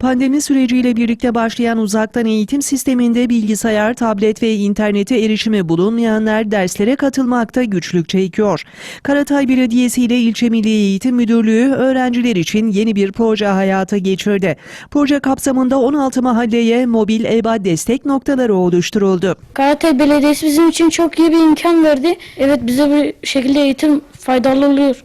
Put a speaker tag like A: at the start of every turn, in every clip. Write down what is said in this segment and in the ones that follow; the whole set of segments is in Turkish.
A: Pandemi süreciyle birlikte başlayan uzaktan eğitim sisteminde bilgisayar, tablet ve internete erişimi bulunmayanlar derslere katılmakta güçlük çekiyor. Karatay Belediyesi ile İlçe Milli Eğitim Müdürlüğü öğrenciler için yeni bir proje hayata geçirdi. Proje kapsamında 16 mahalleye mobil EBA destek noktaları oluşturuldu.
B: Karatay Belediyesi bizim için çok iyi bir imkan verdi. Evet bize bir şekilde eğitim faydalı oluyor.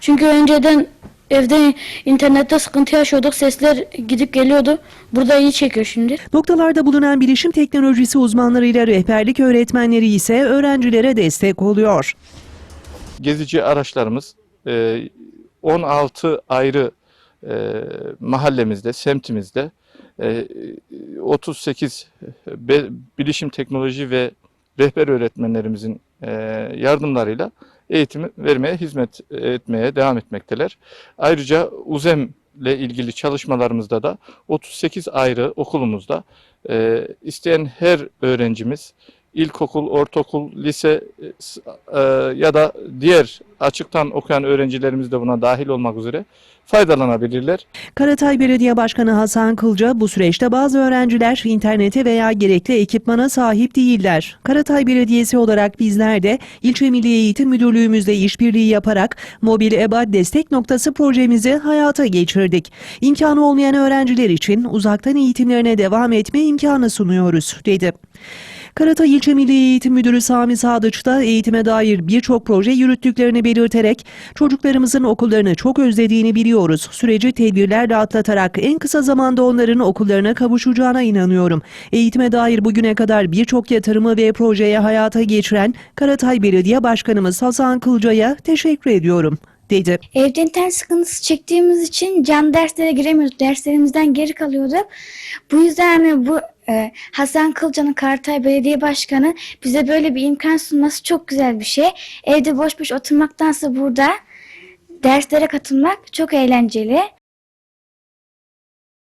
B: Çünkü önceden evde internette sıkıntı yaşıyorduk. Sesler gidip geliyordu. Burada iyi çekiyor şimdi.
A: Noktalarda bulunan bilişim teknolojisi uzmanlarıyla rehberlik öğretmenleri ise öğrencilere destek oluyor.
C: gezici araçlarımız e, 16 ayrı e, mahallemizde, semtimizde e, 38 be- bilişim teknoloji ve rehber öğretmenlerimizin e, yardımlarıyla eğitimi vermeye, hizmet etmeye devam etmekteler. Ayrıca UZEM ile ilgili çalışmalarımızda da 38 ayrı okulumuzda e, isteyen her öğrencimiz ilkokul, ortaokul, lise e, e, ya da diğer açıktan okuyan öğrencilerimiz de buna dahil olmak üzere faydalanabilirler.
A: Karatay Belediye Başkanı Hasan Kılca bu süreçte bazı öğrenciler internete veya gerekli ekipmana sahip değiller. Karatay Belediyesi olarak bizler de İlçe Milli Eğitim Müdürlüğümüzle işbirliği yaparak mobil EBA destek noktası projemizi hayata geçirdik. İmkanı olmayan öğrenciler için uzaktan eğitimlerine devam etme imkanı sunuyoruz, dedi. Karatay İlçe Milli Eğitim Müdürü Sami Sadıç da eğitime dair birçok proje yürüttüklerini belirterek çocuklarımızın okullarını çok özlediğini biliyoruz. Süreci tedbirlerle atlatarak en kısa zamanda onların okullarına kavuşacağına inanıyorum. Eğitime dair bugüne kadar birçok yatırımı ve projeye hayata geçiren Karatay Belediye Başkanımız Hasan Kılca'ya teşekkür ediyorum, dedi.
D: Evde internet sıkıntısı çektiğimiz için can derslere giremiyorduk. Derslerimizden geri kalıyorduk. Bu yüzden hani bu e, Hasan Kılcan'ın Kartay Belediye Başkanı bize böyle bir imkan sunması çok güzel bir şey. Evde boş boş oturmaktansa burada derslere katılmak çok eğlenceli.